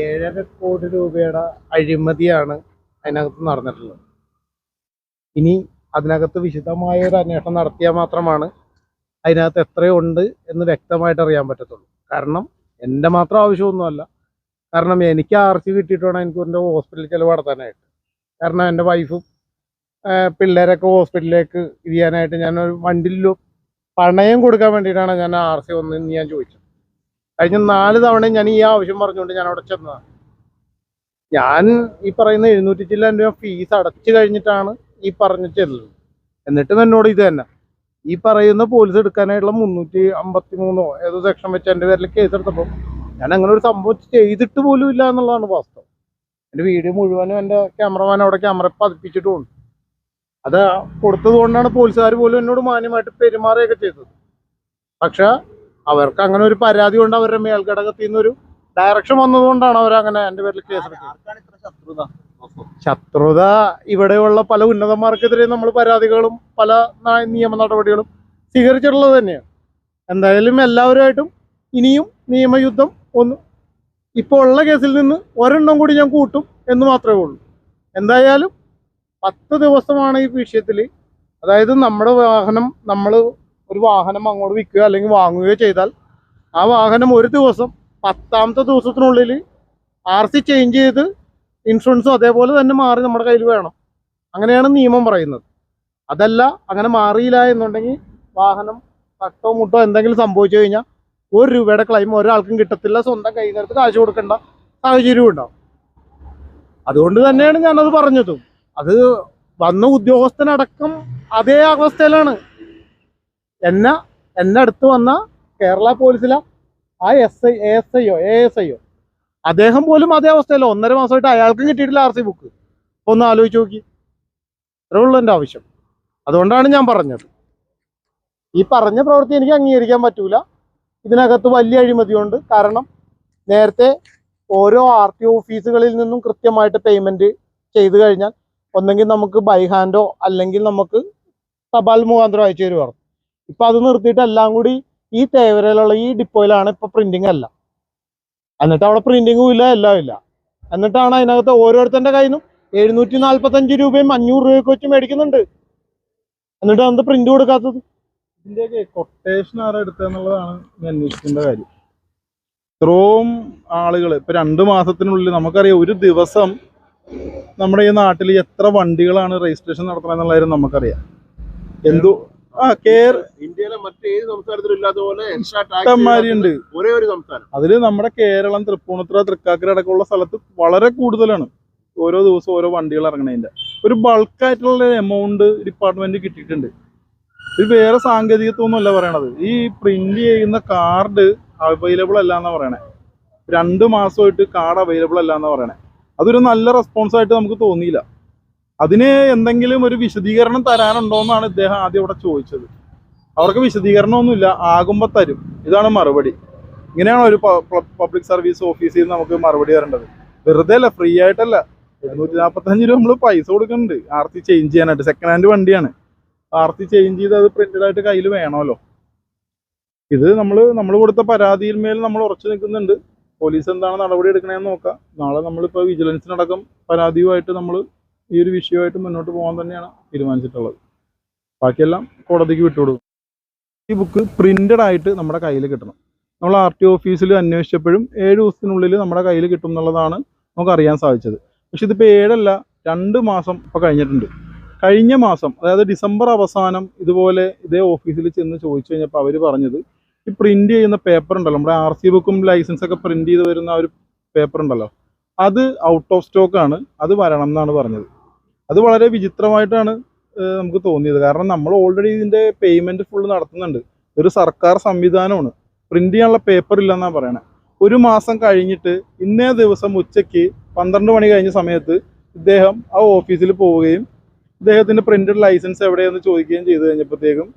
ഏഴര കോടി രൂപയുടെ അഴിമതിയാണ് അതിനകത്ത് നടന്നിട്ടുള്ളത്. ഇനി അതിനകത്ത് വിശദമായ ഒരു അന്വേഷണം നടത്തിയാൽ മാത്രമാണ് അതിനകത്ത് എത്രയുണ്ട് എന്ന് വ്യക്തമായിട്ട് അറിയാൻ പറ്റത്തുള്ളൂ. കാരണം എന്റെ മാത്രം ആവശ്യമൊന്നുമല്ല. കാരണം എനിക്ക് ആർ സി വേണം എനിക്ക് എന്റെ ഹോസ്പിറ്റൽ ചിലവ് നടത്താനായിട്ട്. കാരണം എന്റെ വൈഫും പിള്ളേരൊക്കെ ഹോസ്പിറ്റലിലേക്ക് ഇത് ചെയ്യാനായിട്ട് ഞാനൊരു വണ്ടിയിലും പണയം കൊടുക്കാൻ വേണ്ടിയിട്ടാണ് ഞാൻ ആർ സി ഒന്ന് ഞാൻ ചോദിച്ചത്. കഴിഞ്ഞ നാല് തവണ ഞാൻ ഈ ആവശ്യം പറഞ്ഞുകൊണ്ട് ഞാൻ അവിടെ ചെന്നതാണ് ഞാൻ ഈ പറയുന്ന എഴുന്നൂറ്റി ചില്ലാൻ രൂപ ഫീസ് അടച്ചു കഴിഞ്ഞിട്ടാണ് ഈ പറഞ്ഞു ചെല്ലുന്നത് എന്നിട്ടും എന്നോട് ഇത് തന്നെ. ഈ പറയുന്ന പോലീസ് എടുക്കാനായിട്ടുള്ള മുന്നൂറ്റി അമ്പത്തി മൂന്നോ ഏതോ സെക്ഷൻ വെച്ച് എന്റെ പേരിൽ കേസ് എടുത്തപ്പോൾ ഞാൻ അങ്ങനെ ഒരു സംഭവം ചെയ്തിട്ട് പോലും ഇല്ല എന്നുള്ളതാണ് വാസ്തവം. എന്റെ വീഡിയോ മുഴുവനും എന്റെ ക്യാമറമാൻ അവിടെ ക്യാമറ പതിപ്പിച്ചിട്ടുമുണ്ട് അത് കൊടുത്തത് കൊണ്ടാണ് പോലീസുകാർ പോലും എന്നോട് മാന്യമായിട്ട് പെരുമാറുകയൊക്കെ ചെയ്തത്. പക്ഷെ അവർക്ക് അങ്ങനെ ഒരു പരാതി കൊണ്ട് അവരുടെ മേൽഘടകത്തിൽ നിന്നൊരു ഡയറക്ഷൻ വന്നതുകൊണ്ടാണ് അവർ അങ്ങനെ എന്റെ പേരിൽ കേസ് ശത്രുത ഇവിടെയുള്ള പല ഉന്നതന്മാർക്കെതിരെ നമ്മൾ പരാതികളും പല നിയമ നടപടികളും സ്വീകരിച്ചിട്ടുള്ളത് തന്നെയാണ്. എന്തായാലും എല്ലാവരുമായിട്ടും ഇനിയും നിയമയുദ്ധം ഒന്ന് ഇപ്പോൾ ഉള്ള കേസിൽ നിന്ന് ഒരെണ്ണം കൂടി ഞാൻ കൂട്ടും എന്ന് മാത്രമേ ഉള്ളൂ. എന്തായാലും പത്ത് ദിവസമാണ് ഈ വിഷയത്തിൽ അതായത് നമ്മുടെ വാഹനം നമ്മൾ ഒരു വാഹനം അങ്ങോട്ട് വിൽക്കുകയോ അല്ലെങ്കിൽ വാങ്ങുകയോ ചെയ്താൽ ആ വാഹനം ഒരു ദിവസം പത്താമത്തെ ദിവസത്തിനുള്ളിൽ ആർ സി ചേഞ്ച് ചെയ്ത് ഇൻഷുറൻസും അതേപോലെ തന്നെ മാറി നമ്മുടെ കയ്യിൽ വേണം. അങ്ങനെയാണ് നിയമം പറയുന്നത്. അതല്ല അങ്ങനെ മാറിയില്ല എന്നുണ്ടെങ്കിൽ വാഹനം തട്ടോ മുട്ടോ എന്തെങ്കിലും സംഭവിച്ചു കഴിഞ്ഞാൽ ഒരു രൂപയുടെ ക്ലെയിം ഒരാൾക്കും കിട്ടത്തില്ല. സ്വന്തം കൈ നിന്ന് കാശ് കൊടുക്കേണ്ട സാഹചര്യവും ഉണ്ടാവും. അതുകൊണ്ട് തന്നെയാണ് ഞാനത് പറഞ്ഞതും. അത് വന്ന ഉദ്യോഗസ്ഥനടക്കം അതേ അവസ്ഥയിലാണ്. എന്നെ എന്നെ അടുത്ത് വന്ന കേരള പോലീസിലെ. ആ എസ് ഐ എസ് ഐയോ എ എസ് ഐയോ അദ്ദേഹം പോലും അതേ അവസ്ഥയല്ല. ഒന്നര മാസമായിട്ട് അയാൾക്കും കിട്ടിയിട്ടില്ല ആർ സി ബുക്ക് ഒന്ന് ആലോചിച്ച് നോക്കി. അത്രേ എന്റെ ആവശ്യം. അതുകൊണ്ടാണ് ഞാൻ പറഞ്ഞത്. ഈ പറഞ്ഞ പ്രവൃത്തി എനിക്ക് അംഗീകരിക്കാൻ പറ്റൂല. ഇതിനകത്ത് വലിയ അഴിമതിയുണ്ട്. കാരണം നേരത്തെ ഓരോ ആർ ടി ഓഫീസുകളിൽ നിന്നും കൃത്യമായിട്ട് പേയ്മെന്റ് ചെയ്തു കഴിഞ്ഞാൽ ഒന്നെങ്കിൽ നമുക്ക് ബൈ ഹാൻഡോ അല്ലെങ്കിൽ നമുക്ക് തപാൽ മുഖാന്തരം അയച്ചു തരുവാണ് ഇപ്പൊ അത് നിർത്തിയിട്ട് എല്ലാം കൂടി ഈ തേവരയിലുള്ള ഈ ഡിപ്പോയിലാണ് ഇപ്പൊ പ്രിന്റിങ് അല്ല എന്നിട്ട് അവിടെ പ്രിന്റിങ്ങും ഇല്ല എല്ലാം ഇല്ല. എന്നിട്ടാണ് അതിനകത്ത് ഓരോരുത്തന്റെ കയ്യിൽ നിന്നും എഴുന്നൂറ്റി നാല്പത്തഞ്ച് രൂപയും അഞ്ഞൂറ് രൂപയൊക്കെ വെച്ച് മേടിക്കുന്നുണ്ട്. എന്നിട്ട് അത് പ്രിന്റ് കൊടുക്കാത്തത്? ഇതിന്റെയൊക്കെ കൊട്ടേഷൻ ആരാ ഞാൻ അന്വേഷിക്കേണ്ട കാര്യം. ഇത്രയും ആളുകൾ ഇപ്പൊ രണ്ടു മാസത്തിനുള്ളിൽ നമുക്കറിയാം ഒരു ദിവസം നമ്മുടെ ഈ നാട്ടിൽ എത്ര വണ്ടികളാണ് രജിസ്ട്രേഷൻ നടത്തണമെന്നുള്ള കാര്യം നമുക്കറിയാം. എന്തോ ആ കേർ ഇന്ത്യയിലെ മറ്റേത് സംസ്ഥാനത്തിലും ഇല്ലാത്ത പോലെ ഇഷ്ടംമാരിയുണ്ട് ഒരേ ഒരു സംസ്ഥാനം. അതിൽ നമ്മുടെ കേരളം തൃപ്പൂണിത്തുറ തൃക്കാക്കര അടക്കമുള്ള സ്ഥലത്ത് വളരെ കൂടുതലാണ് ഓരോ ദിവസവും ഓരോ വണ്ടികൾ ഇറങ്ങണതിന്റെ ഒരു ബൾക്കായിട്ടുള്ള എമൗണ്ട് ഡിപ്പാർട്ട്മെന്റ് കിട്ടിയിട്ടുണ്ട്. ഇത് വേറെ സാങ്കേതികത്വമൊന്നുമല്ല പറയണത്. ഈ പ്രിന്റ് ചെയ്യുന്ന കാർഡ് അവൈലബിൾ അല്ല എന്നാ പറയണേ. രണ്ട് മാസമായിട്ട് കാർഡ് അവൈലബിൾ അല്ല എന്നാ പറയണേ. അതൊരു നല്ല റെസ്പോൺസ് ആയിട്ട് നമുക്ക് തോന്നിയില്ല. അതിന് എന്തെങ്കിലും ഒരു വിശദീകരണം തരാനുണ്ടോ എന്നാണ് ഇദ്ദേഹം ആദ്യം ഇവിടെ ചോദിച്ചത്. അവർക്ക് വിശദീകരണമൊന്നുമില്ല ആകുമ്പോൾ തരും. ഇതാണ് മറുപടി. ഇങ്ങനെയാണ് ഒരു പബ്ലിക് സർവീസ് ഓഫീസിൽ നിന്ന് നമുക്ക് മറുപടി തരേണ്ടത്. വെറുതെ അല്ല ഫ്രീ ആയിട്ടല്ല. എഴുന്നൂറ്റി നാൽപ്പത്തഞ്ച് രൂപ നമ്മൾ പൈസ കൊടുക്കുന്നുണ്ട്. ആർത്തി ചേഞ്ച് ചെയ്യാനായിട്ട് സെക്കൻഡ് ഹാൻഡ് വണ്ടിയാണ്. ആർത്തി ചേഞ്ച് ചെയ്ത് അത് പ്രിന്റഡ് ആയിട്ട് കയ്യിൽ വേണമല്ലോ. ഇത് നമ്മൾ നമ്മൾ കൊടുത്ത പരാതിയിൽ മേൽ നമ്മൾ ഉറച്ചു നിൽക്കുന്നുണ്ട്. പോലീസ് എന്താണ് നടപടി എടുക്കണേന്ന് നോക്കാം. നാളെ നമ്മളിപ്പോൾ വിജിലൻസിനടക്കം പരാതിയുമായിട്ട് നമ്മൾ ഈ ഒരു വിഷയമായിട്ട് മുന്നോട്ട് പോകാൻ തന്നെയാണ് തീരുമാനിച്ചിട്ടുള്ളത്. ബാക്കിയെല്ലാം കോടതിക്ക് വിട്ടുകൊടുക്കും. ഈ ബുക്ക് പ്രിന്റഡ് ആയിട്ട് നമ്മുടെ കയ്യിൽ കിട്ടണം. നമ്മൾ ആർ ടി ഓഫീസിൽ അന്വേഷിച്ചപ്പോഴും ഏഴ് ദിവസത്തിനുള്ളിൽ നമ്മുടെ കയ്യിൽ കിട്ടും എന്നുള്ളതാണ് നമുക്ക് അറിയാൻ സാധിച്ചത്. പക്ഷെ ഇതിപ്പോൾ ഏഴല്ല രണ്ട് മാസം ഇപ്പോൾ കഴിഞ്ഞിട്ടുണ്ട്. കഴിഞ്ഞ മാസം അതായത് ഡിസംബർ അവസാനം ഇതുപോലെ ഇതേ ഓഫീസിൽ ചെന്ന് ചോദിച്ചു കഴിഞ്ഞപ്പോൾ അവർ പറഞ്ഞത് ഈ പ്രിന്റ് ചെയ്യുന്ന പേപ്പർ ഉണ്ടല്ലോ നമ്മുടെ ആർ സി ബുക്കും ലൈസൻസ് ഒക്കെ പ്രിന്റ് ചെയ്ത് വരുന്ന ഒരു പേപ്പർ ഉണ്ടല്ലോ അത് ഔട്ട് ഓഫ് സ്റ്റോക്ക് ആണ് അത് വരണം എന്നാണ് പറഞ്ഞത്. അത് വളരെ വിചിത്രമായിട്ടാണ് നമുക്ക് തോന്നിയത്. കാരണം നമ്മൾ ഓൾറെഡി ഇതിന്റെ പേയ്മെന്റ് ഫുള്ള് നടത്തുന്നുണ്ട്. ഒരു സർക്കാർ സംവിധാനമാണ്. പ്രിന്റ് ചെയ്യാനുള്ള പേപ്പർ ഇല്ലെന്നാണ് പറയണത് ഒരു മാസം കഴിഞ്ഞിട്ട് ഇന്നേ ദിവസം ഉച്ചയ്ക്ക് പന്ത്രണ്ട് മണി കഴിഞ്ഞ സമയത്ത് ഇദ്ദേഹം ആ ഓഫീസിൽ പോവുകയും ഇദ്ദേഹത്തിന്റെ പ്രിന്റഡ് ലൈസൻസ് എവിടെയെന്ന് ചോദിക്കുകയും ചെയ്തു കഴിഞ്ഞപ്പോഴത്തേക്കും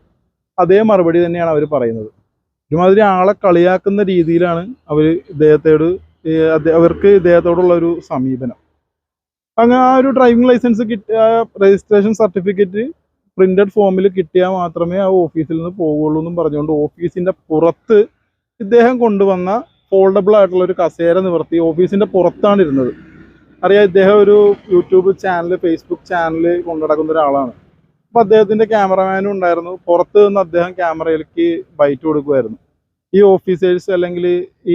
അതേ മറുപടി തന്നെയാണ് അവർ പറയുന്നത്. ഒരുമാതിരി ആളെ കളിയാക്കുന്ന രീതിയിലാണ് അവർ ഇദ്ദേഹത്തോട് അവർക്ക് ഇദ്ദേഹത്തോടുള്ള ഒരു സമീപനം. അങ്ങനെ ആ ഒരു ഡ്രൈവിംഗ് ലൈസൻസ് കിട്ടിയ രജിസ്ട്രേഷൻ സർട്ടിഫിക്കറ്റ് പ്രിന്റഡ് ഫോമിൽ കിട്ടിയാൽ മാത്രമേ ആ ഓഫീസിൽ നിന്ന് പോകുള്ളൂ എന്നും പറഞ്ഞുകൊണ്ട് ഓഫീസിന്റെ പുറത്ത് ഇദ്ദേഹം കൊണ്ടുവന്ന ഫോൾഡബിൾ ആയിട്ടുള്ള ഒരു കസേര നിവർത്തി ഓഫീസിന്റെ പുറത്താണ് ഇരുന്നത്. അറിയാം ഇദ്ദേഹം ഒരു യൂട്യൂബ് ചാനൽ ഫേസ്ബുക്ക് ചാനൽ കൊണ്ടുനടക്കുന്ന ഒരാളാണ്. അപ്പോൾ അദ്ദേഹത്തിന്റെ ക്യാമറമാനും ഉണ്ടായിരുന്നു. പുറത്ത് നിന്ന് അദ്ദേഹം ക്യാമറയിലേക്ക് ബൈറ്റ് കൊടുക്കുമായിരുന്നു. ഈ ഓഫീസേഴ്സ് അല്ലെങ്കിൽ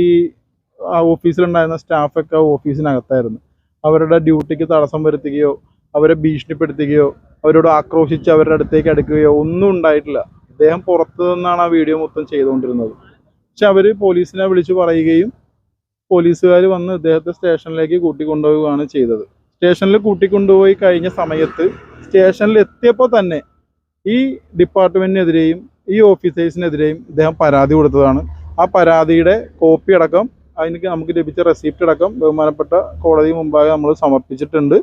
ഈ ഓഫീസിലുണ്ടായിരുന്ന സ്റ്റാഫൊക്കെ ഓഫീസിനകത്തായിരുന്നു അവരുടെ ഡ്യൂട്ടിക്ക് തടസ്സം വരുത്തുകയോ അവരെ ഭീഷണിപ്പെടുത്തുകയോ അവരോട് ആക്രോശിച്ച് അവരുടെ അടുത്തേക്ക് അടുക്കുകയോ ഒന്നും ഉണ്ടായിട്ടില്ല. അദ്ദേഹം പുറത്തു നിന്നാണ് ആ വീഡിയോ മൊത്തം ചെയ്തുകൊണ്ടിരുന്നത്. പക്ഷെ അവർ പോലീസിനെ വിളിച്ചു പറയുകയും പോലീസുകാർ വന്ന് ഇദ്ദേഹത്തെ സ്റ്റേഷനിലേക്ക് കൂട്ടിക്കൊണ്ടുപോവുകയാണ് ചെയ്തത്. സ്റ്റേഷനിൽ കൂട്ടിക്കൊണ്ടുപോയി കഴിഞ്ഞ സമയത്ത് സ്റ്റേഷനിൽ എത്തിയപ്പോൾ തന്നെ ഈ ഡിപ്പാർട്ട്മെന്റിനെതിരെയും ഈ ഓഫീസേഴ്സിനെതിരെയും ഇദ്ദേഹം പരാതി കൊടുത്തതാണ്. ആ പരാതിയുടെ കോപ്പി അടക്കം അതിന് നമുക്ക് ലഭിച്ച റെസിപ്റ്റ് അടക്കം ബഹുമാനപ്പെട്ട കോടതി മുമ്പാകെ നമ്മൾ സമർപ്പിച്ചിട്ടുണ്ട്.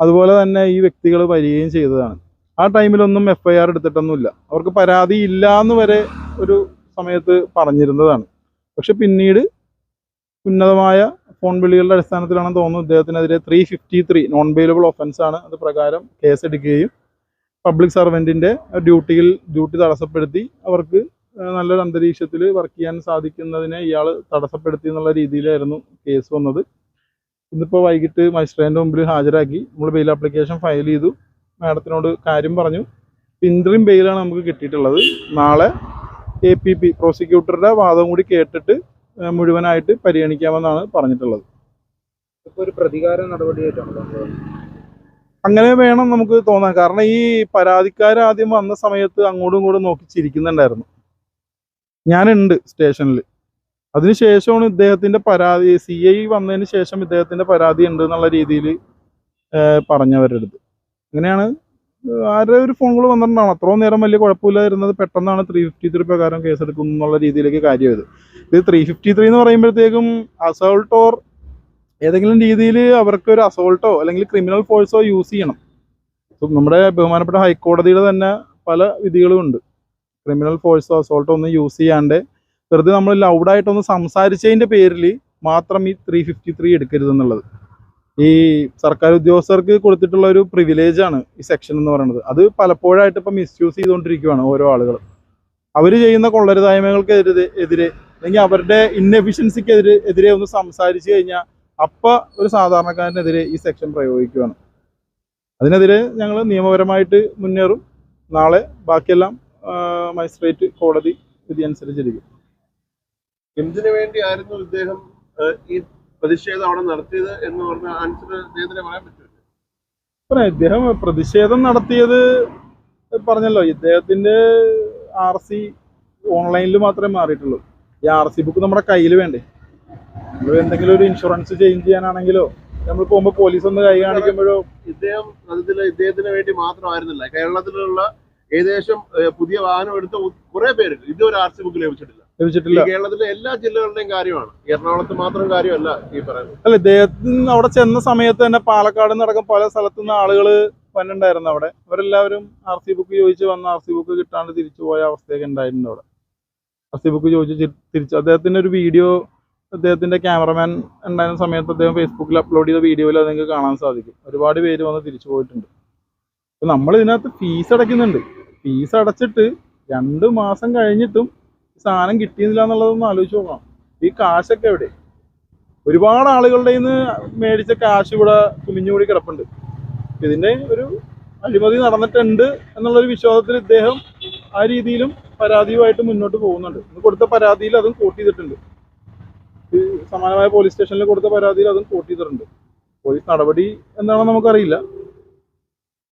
അതുപോലെ തന്നെ ഈ വ്യക്തികൾ വരികയും ചെയ്തതാണ്. ആ ടൈമിലൊന്നും എഫ് ഐ ആർ എടുത്തിട്ടൊന്നുമില്ല. അവർക്ക് പരാതി ഇല്ല എന്ന് വരെ ഒരു സമയത്ത് പറഞ്ഞിരുന്നതാണ്. പക്ഷെ പിന്നീട് ഉന്നതമായ ഫോൺ വിളികളുടെ അടിസ്ഥാനത്തിലാണെന്ന് തോന്നുന്നു ഇദ്ദേഹത്തിനെതിരെ three fifty three non bailable offence ആണ് അത് പ്രകാരം കേസെടുക്കുകയും പബ്ലിക് സർവന്റിന്റെ ഡ്യൂട്ടിയിൽ ഡ്യൂട്ടി തടസ്സപ്പെടുത്തി അവർക്ക് നല്ലൊരു അന്തരീക്ഷത്തിൽ വർക്ക് ചെയ്യാൻ സാധിക്കുന്നതിനെ ഇയാൾ തടസ്സപ്പെടുത്തി എന്നുള്ള രീതിയിലായിരുന്നു കേസ് വന്നത്. ഇന്നിപ്പോൾ വൈകിട്ട് മജിസ്ട്രേറ്റിന്റെ മുമ്പിൽ ഹാജരാക്കി നമ്മൾ ബെയിൽ ആപ്ലിക്കേഷൻ ഫയൽ ചെയ്തു. മാഡത്തിനോട് കാര്യം പറഞ്ഞു. ഇൻട്രീം ബെയിലാണ് നമുക്ക് കിട്ടിയിട്ടുള്ളത്. നാളെ എ പി പി പ്രോസിക്യൂട്ടറുടെ വാദം കൂടി കേട്ടിട്ട് മുഴുവനായിട്ട് പരിഗണിക്കാമെന്നാണ് പറഞ്ഞിട്ടുള്ളത്. ഒരു പ്രതികാര നടപടിയായിട്ടാണ് അങ്ങനെ വേണം നമുക്ക് തോന്നാൻ. കാരണം ഈ പരാതിക്കാരാദ്യം വന്ന സമയത്ത് അങ്ങോട്ടും ഇങ്ങോട്ടും നോക്കി ചിരിക്കുന്നുണ്ടായിരുന്നു. ഞാനുണ്ട് സ്റ്റേഷനിൽ അതിനുശേഷമാണ് ഇദ്ദേഹത്തിന്റെ പരാതി സി ഐ വന്നതിന് ശേഷം ഇദ്ദേഹത്തിന്റെ പരാതി ഉണ്ട് എന്നുള്ള രീതിയിൽ പറഞ്ഞവരുടെ അടുത്ത് അങ്ങനെയാണ് ആരുടെ ഒരു ഫോൺ കോൾ വന്നിട്ടുണ്ടാവും. അത്രയും നേരം വലിയ കുഴപ്പമില്ലാതിരുന്നത് പെട്ടെന്നാണ് ത്രീ ഫിഫ്റ്റി ത്രീ പ്രകാരം കേസെടുക്കുന്നു എന്നുള്ള രീതിയിലേക്ക് കാര്യമായത്. ഇത് ത്രീ ഫിഫ്റ്റി ത്രീ എന്ന് പറയുമ്പോഴത്തേക്കും അസോൾട്ട് ഓർ ഏതെങ്കിലും രീതിയിൽ അവർക്ക് ഒരു അസോൾട്ടോ അല്ലെങ്കിൽ ക്രിമിനൽ ഫോഴ്സോ യൂസ് ചെയ്യണം. നമ്മുടെ ബഹുമാനപ്പെട്ട ഹൈക്കോടതിയുടെ തന്നെ പല വിധികളും ഉണ്ട്. ക്രിമിനൽ ഫോഴ്സോ അസോൾട്ടോ ഒന്നും യൂസ് ചെയ്യാണ്ട് വെറുതെ നമ്മൾ ലൗഡായിട്ടൊന്ന് സംസാരിച്ചതിന്റെ പേരിൽ മാത്രം ഈ ത്രീ ഫിഫ്റ്റി ത്രീ എടുക്കരുതെന്നുള്ളത് ഈ സർക്കാർ ഉദ്യോഗസ്ഥർക്ക് കൊടുത്തിട്ടുള്ള ഒരു പ്രിവിലേജാണ് ഈ സെക്ഷൻ എന്ന് പറയുന്നത്. അത് പലപ്പോഴായിട്ട് ഇപ്പം മിസ്യൂസ് ചെയ്തുകൊണ്ടിരിക്കുകയാണ് ഓരോ ആളുകൾ അവർ ചെയ്യുന്ന കൊള്ളരുതായ്മകൾക്കെതിരെ എതിരെ അല്ലെങ്കിൽ അവരുടെ ഇന്നെഫിഷ്യൻസിക്കെതിരെ എതിരെ ഒന്ന് സംസാരിച്ചു കഴിഞ്ഞാൽ അപ്പം ഒരു സാധാരണക്കാരനെതിരെ ഈ സെക്ഷൻ പ്രയോഗിക്കുകയാണ് അതിനെതിരെ ഞങ്ങൾ നിയമപരമായിട്ട് മുന്നേറും. നാളെ ബാക്കിയെല്ലാം മജിസ്ട്രേറ്റ് കോടതി വിധി അനുസരിച്ചിരിക്കും. എന്തിനു വേണ്ടിയായിരുന്നു ഇദ്ദേഹം ഏഹ്, ഈ പ്രതിഷേധം അവിടെ നടത്തിയത് എന്ന് പറഞ്ഞ ആൻസർ പറയാൻ പറ്റില്ല ഇദ്ദേഹം പ്രതിഷേധം നടത്തിയത് പറഞ്ഞല്ലോ ഇദ്ദേഹത്തിന്റെ ആർ സി ഓൺലൈനിൽ മാത്രമേ മാറിയിട്ടുള്ളൂ. ഈ ആർ സി ബുക്ക് നമ്മുടെ കയ്യിൽ വേണ്ടേ? നമ്മൾ എന്തെങ്കിലും ഒരു ഇൻഷുറൻസ് ചേഞ്ച് ചെയ്യാനാണെങ്കിലോ നമ്മൾ പോകുമ്പോൾ പോലീസ് ഒന്ന് കൈ കാണിക്കുമ്പോഴോ? ഇദ്ദേഹം അതിൽ ഇദ്ദേഹത്തിന് വേണ്ടി മാത്രമായിരുന്നില്ല. കേരളത്തിലുള്ള ഏകദേശം പുതിയ വാഹനം എടുത്ത കുറെ പേര് ഇതുവരെ ആർ സി ബുക്ക് ലഭിച്ചിട്ടില്ല. ലഭിച്ചിട്ടില്ല. കേരളത്തിലെ എല്ലാ ജില്ലകളുടെയും കാര്യമാണ്. എറണാകുളത്ത് മാത്രം കാര്യമല്ല ഈ പറയുന്നത്. അല്ല ഇദ്ദേഹത്തിന് അവിടെ ചെന്ന സമയത്ത് തന്നെ പാലക്കാട് നടക്കം പല സ്ഥലത്തു നിന്ന് ആളുകൾ വന്നിട്ടുണ്ടായിരുന്നു അവിടെ. അവരെല്ലാവരും ആർ സി ബുക്ക് ചോദിച്ച് വന്ന ആർ സി ബുക്ക് കിട്ടാണ്ട് തിരിച്ചു പോയ അവസ്ഥയൊക്കെ ഉണ്ടായിട്ടുണ്ട് അവിടെ. ആർ സി ബുക്ക് ചോദിച്ച് തിരിച്ചു അദ്ദേഹത്തിന്റെ ഒരു വീഡിയോ അദ്ദേഹത്തിന്റെ ക്യാമറമാൻ ഉണ്ടായിരുന്ന സമയത്ത് അദ്ദേഹം ഫേസ്ബുക്കിൽ അപ്ലോഡ് ചെയ്ത വീഡിയോയിൽ അത് നിങ്ങൾക്ക് കാണാൻ സാധിക്കും. ഒരുപാട് പേര് വന്ന് തിരിച്ചു പോയിട്ടുണ്ട്. നമ്മൾ ഇതിനകത്ത് ഫീസ് അടയ്ക്കുന്നുണ്ട്. ഫീസ് അടച്ചിട്ട് രണ്ട് മാസം കഴിഞ്ഞിട്ടും സാധനം കിട്ടിയില്ല എന്നുള്ളതൊന്ന് ആലോചിച്ച് നോക്കണം. ഈ കാശൊക്കെ എവിടെ? ഒരുപാട് ആളുകളുടെ നിന്ന് മേടിച്ച കാശ് ഇവിടെ കുമിഞ്ഞുകൂടി കിടപ്പുണ്ട്. ഇതിന്റെ ഒരു അഴിമതി നടന്നിട്ടുണ്ട് എന്നുള്ളൊരു വിശ്വാസത്തിൽ ഇദ്ദേഹം ആ രീതിയിലും പരാതിയുമായിട്ട് മുന്നോട്ട് പോകുന്നുണ്ട്. ഇന്ന് കൊടുത്ത പരാതിയിൽ അതും കോട്ട് ചെയ്തിട്ടുണ്ട്. സമാനമായ പോലീസ് സ്റ്റേഷനിൽ കൊടുത്ത പരാതിയിൽ അതും കോട്ട് ചെയ്തിട്ടുണ്ട്. പോലീസ് നടപടി എന്താണെന്ന് നമുക്കറിയില്ല.